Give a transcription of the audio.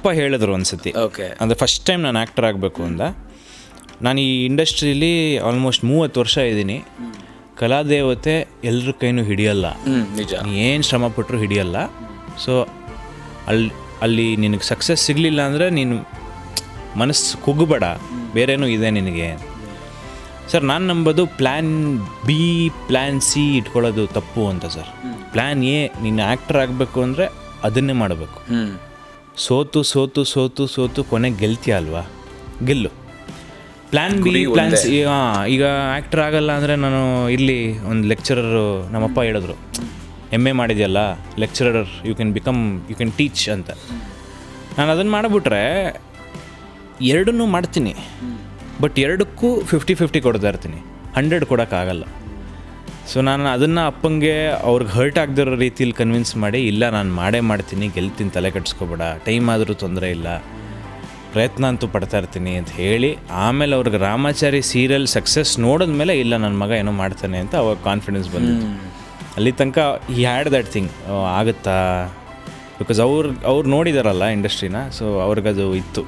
ಅಪ್ಪ ಹೇಳಿದ್ರು ಒಂದ್ಸತಿ. ಓಕೆ ಅಂದರೆ ಫಸ್ಟ್ ಟೈಮ್ ನಾನು ಆ್ಯಕ್ಟರ್ ಆಗಬೇಕು ಅಂದ. ನಾನು ಈ ಇಂಡಸ್ಟ್ರೀಲಿ ಆಲ್ಮೋಸ್ಟ್ ಮೂವತ್ತು ವರ್ಷ ಇದ್ದೀನಿ. ಕಲಾದೇವತೆ ಎಲ್ಲರ ಕೈನೂ ಹಿಡಿಯಲ್ಲ. ನಿಜ. ಏನು ಶ್ರಮ ಪಟ್ಟರು ಹಿಡಿಯಲ್ಲ. ಸೊ ಅಲ್ಲಿ ಅಲ್ಲಿ ನಿನಗೆ ಸಕ್ಸಸ್ ಸಿಗಲಿಲ್ಲ ಅಂದರೆ ನೀನು ಮನಸ್ಸು ಕುಗ್ಗಬೇಡ ಬೇರೇನೂ ಇದೆ ನಿನಗೆ. ಸರ್ ನಾನು ನಂಬೋದು ಪ್ಲ್ಯಾನ್ ಬಿ ಪ್ಲ್ಯಾನ್ ಸಿ ಇಟ್ಕೊಳ್ಳೋದು ತಪ್ಪು ಅಂತ ಸರ್ ಪ್ಲ್ಯಾನ್ ಎ ನೀನು ಆ್ಯಕ್ಟರ್ ಆಗಬೇಕು ಅಂದರೆ ಅದನ್ನೇ ಮಾಡಬೇಕು. ಸೋತು ಸೋತು ಸೋತು ಸೋತು ಕೊನೆಗೆ ಗೆಲ್ತೀಯ ಅಲ್ವಾ? ಗೆಲ್ಲು. ಪ್ಲ್ಯಾನ್ ಬಿ ಪ್ಲ್ಯಾನ್ ಸಿ ಹಾಂ ಈಗ ಆ್ಯಕ್ಟರ್ ಆಗಲ್ಲ ಅಂದರೆ ನಾನು ಇಲ್ಲಿ ಒಂದು ಲೆಕ್ಚರರು ನಮ್ಮಪ್ಪ ಹೇಳಿದ್ರು. M A ಮಾಡಿದೆಯಲ್ಲ lecturer you can become you can teach ಅಂತ. ನಾನು ಅದನ್ನು ಮಾಡಿಬಿಟ್ರೆ ಎರಡನ್ನೂ ಮಾಡ್ತೀನಿ. ಬಟ್ ಎರಡಕ್ಕೂ ಫಿಫ್ಟಿ ಫಿಫ್ಟಿ ಕೊಡ್ತಾ ಇರ್ತೀನಿ. ಹಂಡ್ರೆಡ್ ಕೊಡೋಕ್ಕಾಗಲ್ಲ. ಸೊ ನಾನು ಅದನ್ನು ಅಪ್ಪಂಗೆ ಅವ್ರಿಗೆ ಹರ್ಟ್ ಆಗದಿರೋ ರೀತಿಯಲ್ಲಿ ಕನ್ವಿನ್ಸ್ ಮಾಡಿ ಇಲ್ಲ ನಾನು ಮಾಡೇ ಮಾಡ್ತೀನಿ ಗೆಲ್ತೀನಿ ತಲೆ ಕಟ್ಸ್ಕೊಬೇಡ ಟೈಮ್ ಆದರೂ ತೊಂದರೆ ಇಲ್ಲ ಪ್ರಯತ್ನ ಅಂತೂ ಪಡ್ತಾ ಇರ್ತೀನಿ ಅಂತ ಹೇಳಿ ಆಮೇಲೆ ಅವ್ರಿಗೆ ರಾಮಾಚಾರಿ ಸೀರಿಯಲ್ ಸಕ್ಸಸ್ ನೋಡಿದ ಮೇಲೆ ಇಲ್ಲ ನನ್ನ ಮಗ ಏನೋ ಮಾಡ್ತಾನೆ ಅಂತ ಅವಾಗ ಕಾನ್ಫಿಡೆನ್ಸ್ ಬಂದಿತ್ತು. ಅಲ್ಲಿ ತನಕ ಈ ಹ್ಯಾಡ್ ದಟ್ ಥಿಂಗ್ ಆಗುತ್ತಾ? ಬಿಕಾಸ್ ಅವ್ರು ಅವ್ರು ನೋಡಿದಾರಲ್ಲ ಇಂಡಸ್ಟ್ರಿನ ಸೊ ಅವ್ರಿಗದು ಇತ್ತು.